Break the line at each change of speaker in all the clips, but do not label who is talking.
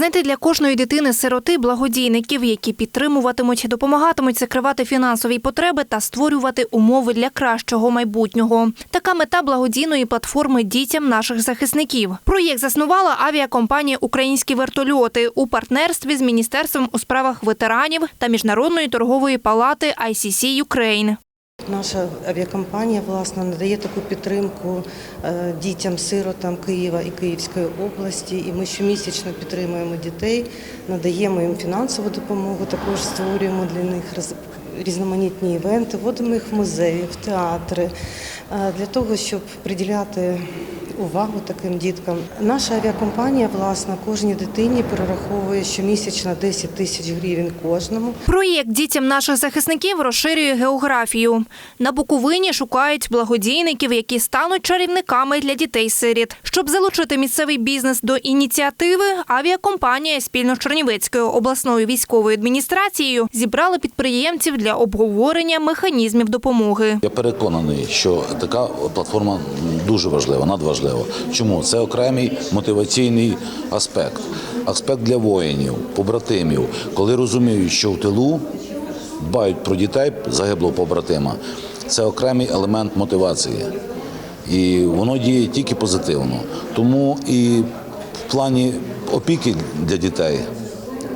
Знайти для кожної дитини сироти благодійників, які підтримуватимуть, допомагатимуть закривати фінансові потреби та створювати умови для кращого майбутнього. Така мета благодійної платформи дітям наших захисників. Проєкт заснувала авіакомпанія Українські вертольоти у партнерстві з міністерством у справах ветеранів та міжнародної торгової палати ICC Ukraine.
Наша авіакомпанія власне надає таку підтримку е, дітям-сиротам Києва і Київської області. І ми щомісячно підтримуємо дітей, надаємо їм фінансову допомогу. Також створюємо для них різноманітні івенти, водимо їх в музеї, в театри е, для того, щоб приділяти увагу таким діткам. Наша авіакомпанія, власне, кожній дитині перераховує щомісячно 10 тисяч гривень кожному.
Проєкт дітям наших захисників розширює географію. На Буковині шукають благодійників, які стануть чарівниками для дітей-сиріт. Щоб залучити місцевий бізнес до ініціативи, авіакомпанія спільно з Чернівецькою обласною військовою адміністрацією зібрала підприємців для обговорення механізмів допомоги.
Я переконаний, що така платформа дуже важлива, надважлива. Чому це окремий мотиваційний аспект, аспект для воїнів, побратимів, коли розуміють, що в тилу дбають про дітей загиблого побратима. Це окремий елемент мотивації, і воно діє тільки позитивно. Тому і в плані опіки для дітей.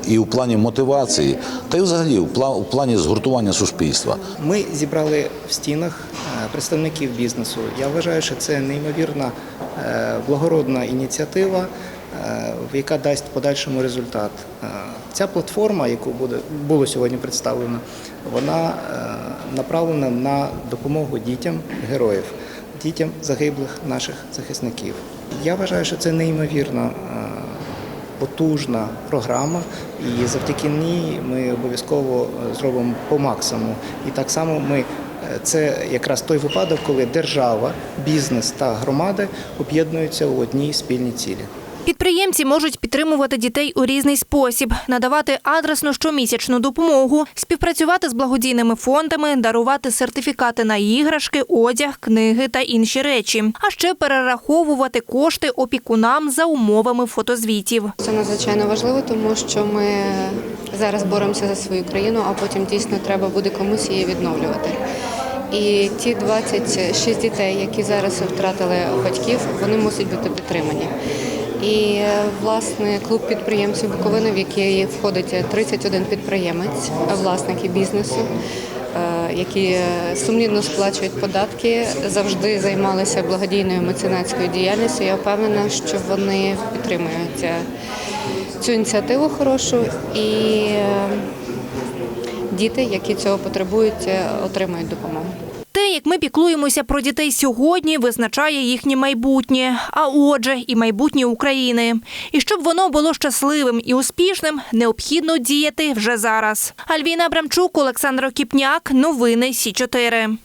І у плані мотивації, та й взагалі у пла- плані згуртування суспільства.
Ми зібрали в стінах е, представників бізнесу. Я вважаю, що це неймовірна е, благородна ініціатива, е, яка дасть подальшому результат. Ця платформа, яку буде було сьогодні представлено, вона направлена на допомогу дітям героїв, дітям загиблих наших захисників. Я вважаю, що це неймовірно потужна програма, і завдяки ній ми обов'язково е, зробимо по максимуму. І так само ми е, це якраз той випадок, коли держава, бізнес та громади об'єднуються у одній спільній цілі.
Підприємці можуть підтримувати дітей у різний спосіб, надавати адресну щомісячну допомогу, співпрацювати з благодійними фондами, дарувати сертифікати на іграшки, одяг, книги та інші речі, а ще перераховувати кошти опікунам за умовами фотозвітів.
Це надзвичайно важливо, тому що ми зараз боремося за свою країну, а потім дійсно треба буде комусь її відновлювати. І ті 26 дітей, які зараз втратили батьків, вони мусять бути підтримані. І е, власне клуб підприємців Буковини, в який входить 31 підприємець, власники бізнесу, е, які е, сумлінно сплачують податки, завжди займалися благодійною меценатською діяльністю. Я впевнена, що вони підтримують цю ініціативу хорошу і діти, які цього потребують, отримають допомогу.
Як ми піклуємося про дітей сьогодні, визначає їхнє майбутнє, а отже, і майбутнє України. І щоб воно було щасливим і успішним, необхідно діяти вже зараз. Альвіна Абрамчук, Олександр Кіпняк, новини Сі 4